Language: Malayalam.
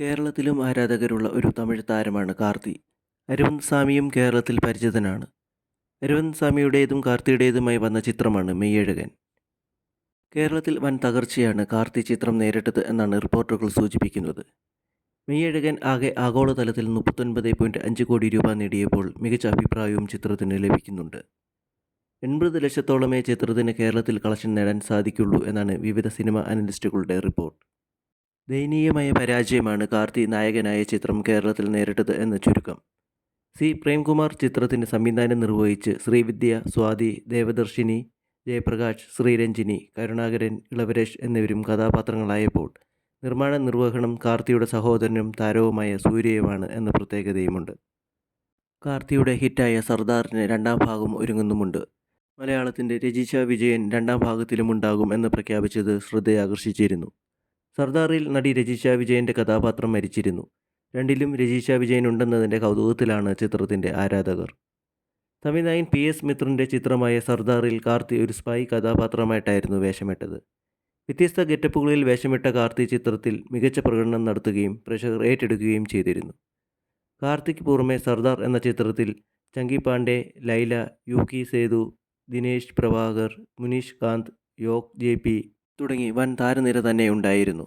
കേരളത്തിലും ആരാധകരുള്ള ഒരു തമിഴ് താരമാണ് കാർത്തി. അരവിന്ദ് സ്വാമിയും കേരളത്തിൽ പരിചിതനാണ്. അരവിന്ദ് സ്വാമിയുടേതും കാർത്തിയുടേതുമായി വന്ന ചിത്രമാണ് മെയ്യഴകൻ. കേരളത്തിൽ വൻ തകർച്ചയാണ് കാർത്തി ചിത്രം നേരിട്ടത് എന്നാണ് റിപ്പോർട്ടുകൾ സൂചിപ്പിക്കുന്നത്. മെയ്യഴകൻ ആകെ ആഗോളതലത്തിൽ മുപ്പത്തൊൻപത് പോയിന്റ് അഞ്ച് കോടി രൂപ നേടിയപ്പോൾ മികച്ച അഭിപ്രായവും ചിത്രത്തിന് ലഭിക്കുന്നുണ്ട്. എൺപത് ലക്ഷത്തോളമേ ചിത്രത്തിന് കേരളത്തിൽ കളക്ഷൻ നേടാൻ സാധിക്കുള്ളൂ എന്നാണ് വിവിധ സിനിമ അനലിസ്റ്റുകളുടെ റിപ്പോർട്ട്. ദയനീയമായ പരാജയമാണ് കാർത്തി നായകനായ ചിത്രം കേരളത്തിൽ നേരിട്ടത് എന്ന് ചുരുക്കം. സി. പ്രേംകുമാർ ചിത്രത്തിന് സംവിധാനം നിർവഹിച്ച് ശ്രീവിദ്യ സ്വാതി ദേവദർശിനി ജയപ്രകാശ് ശ്രീരഞ്ജിനി കരുണാകരൻ ഇളവരേഷ് എന്നിവരും കഥാപാത്രങ്ങളായപ്പോൾ നിർമ്മാണ നിർവഹണം കാർത്തിയുടെ സഹോദരനും താരവുമായ സൂര്യയുമാണ് എന്ന പ്രത്യേകതയുമുണ്ട്. കാർത്തിയുടെ ഹിറ്റായ സർദാറിന് രണ്ടാം ഭാഗം ഒരുങ്ങുന്നുമുണ്ട്. മലയാളത്തിന്റെ രചിച്ച വിജയൻ രണ്ടാം ഭാഗത്തിലും ഉണ്ടാകും എന്ന് പ്രഖ്യാപിച്ചത് ശ്രദ്ധയാകർഷിച്ചിരുന്നു. സർദാറിൽ നടി രജിഷ വിജയന്റെ കഥാപാത്രം മരിച്ചിരുന്നു. രണ്ടിലും രജിഷ വിജയൻ ഉണ്ടെന്നതിന്റെ കൗതുകത്തിലാണ് ചിത്രത്തിന്റെ ആരാധകർ. തമിഴ്നായൻ പി എസ് മിത്രന്റെ ചിത്രമായ സർദാറിൽ കാർത്തി ഒരു സ്പൈ കഥാപാത്രമായിട്ടായിരുന്നു വേഷമിട്ടത്. വ്യത്യസ്ത ഗെറ്റപ്പുകളിൽ വേഷമിട്ട കാർത്തി ചിത്രത്തിൽ മികച്ച പ്രകടനം നടത്തുകയും പ്രേക്ഷകർ ഏറ്റെടുക്കുകയും ചെയ്തിരുന്നു. കാർത്തിക്ക് പുറമെ സർദാർ എന്ന ചിത്രത്തിൽ Chunky Pandey Laila Yugi Sethu Dinesh Prabhakar Munish Kant Yog J P തുടങ്ങി വൻ താരനിര തന്നെ ഉണ്ടായിരുന്നു.